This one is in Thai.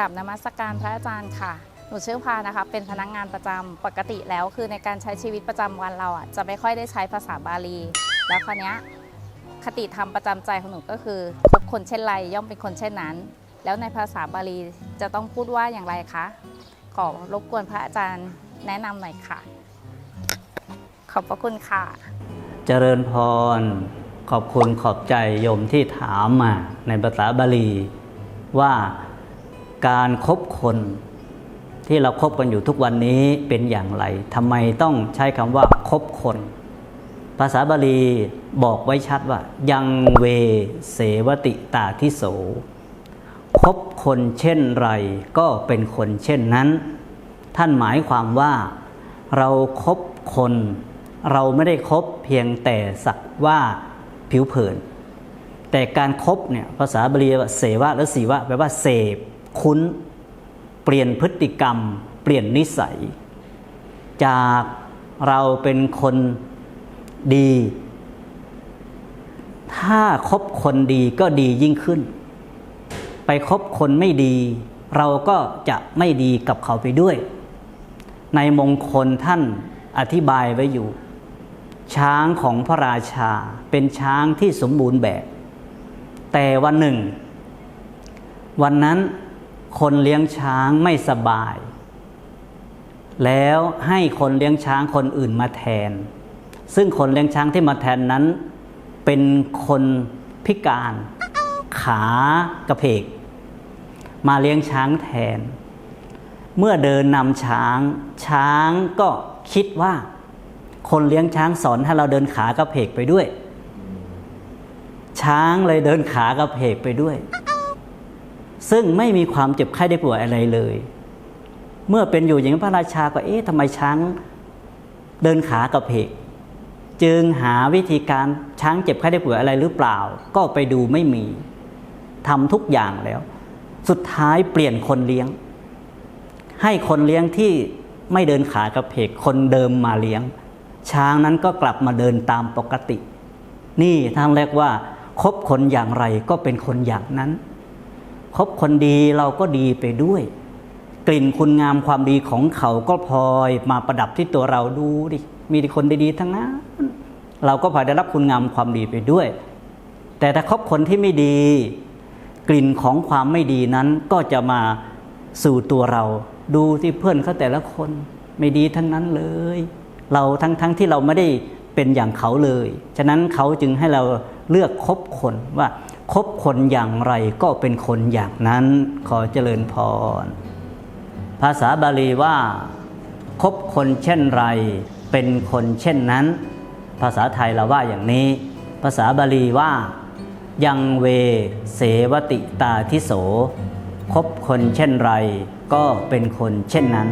ราบนมัสการพระอาจารย์ค่ะ หนูชื่อพานะคะ เป็นพนักงานประจำปกติแล้ว คือในการใช้ชีวิตประจำวันเราอะจะไม่ค่อยได้ใช้ภาษาบาลี แล้วคราวนี้คติธรรมประจำใจของหนูก็คือคบคนเช่นไรย่อมเป็นคนเช่นนั้น แล้วในภาษาบาลีจะต้องพูดว่าอย่างไรคะขอรบกวนพระอาจารย์แนะนำหน่อยค่ะ ขอบพระคุณค่ะ เจริญพร ขอบคุณขอบใจโยมที่ถามมาในภาษาบาลีว่า การครบคน ที่เราครบกันอยู่ทุกวันนี้เป็นอย่างไรทำไมต้องใช้คำว่าคบคน ภาษาบาลีบอกไว้ชัดว่า ยังเวเสวติตาทิโสคบคนเช่นไรก็เป็นคนเช่นนั้น ท่านหมายความว่าเราครบคน เราไม่ได้คบเพียงแต่สักว่าผิวเผิน แต่การครบเนี่ยภาษาบาลีเสวะหรือสีวะแปลว่าเสพ คุ้นเปลี่ยนพฤติกรรม เปลี่ยนนิสัย จากเราเป็นคนดี ถ้าคบคนดีก็ดียิ่งขึ้น ไปคบคนไม่ดี เราก็จะไม่ดีกับเขาไปด้วย ในมงคลท่านอธิบายไว้อยู่ ช้างของพระราชาเป็นช้างที่สมบูรณ์แบบ แต่วันหนึ่ง วันนั้น คนเลี้ยงช้างไม่สบาย แล้วให้คนเลี้ยงช้างคนอื่นมาแทน ซึ่งคนเลี้ยงช้างที่มาแทนนั้น เป็นคนพิการขากระเพก มาเลี้ยงช้างแทน เมื่อเดินนำช้าง ช้างก็คิดว่า คนเลี้ยงช้างสอนให้เราเดินขากระเพกไปด้วย ช้างเลยเดินขากระเพกไปด้วย ซึ่งไม่มีความเจ็บไข้ได้ป่วยอะไรเลย เมื่อเป็นอยู่อย่างพระราชาก็เอ๊ะทำไมช้างเดินขากระเพกจึงหาวิธีการช้างเจ็บไข้ได้ป่วยอะไรหรือเปล่า ก็ไปดูไม่มีทำทุกอย่างแล้ว สุดท้ายเปลี่ยนคนเลี้ยง ให้คนเลี้ยงที่ไม่เดินขากระเพกคนเดิมมาเลี้ยง ช้างนั้นก็กลับมาเดินตามปกติ นี่ท่านเรียกว่าคบคนอย่างไรก็เป็นคนอย่างนั้น คบคนดีเราก็ดีไปด้วย กลิ่นคุณงามความดีของเขาก็พลอยมาประดับที่ตัวเราดูดิมีแต่คนดีๆทั้งนั้นเราก็พลอยได้รับคุณงามความดีไปด้วย แต่ถ้าคบคนที่ไม่ดี กลิ่นของความไม่ดีนั้นก็จะมาสู่ตัวเรา ดูที่เพื่อนเขาแต่ละคนไม่ดีทั้งนั้นเลย เราทั้งๆทที่เราไม่ได้เป็นอย่างเขาเลย ฉะนั้นเขาจึงให้เราเลือกคบคนว่า คบคนอย่างไรก็เป็นคนอย่างนั้น ขอเจริญพร ภาษาบาลีว่า คบคนเช่นไร เป็นคนเช่นนั้น ภาษาไทยเราว่าอย่างนี้ ภาษาบาลีว่า ยังเวเสวติตาทิโส คบคนเช่นไร ก็เป็นคนเช่นนั้น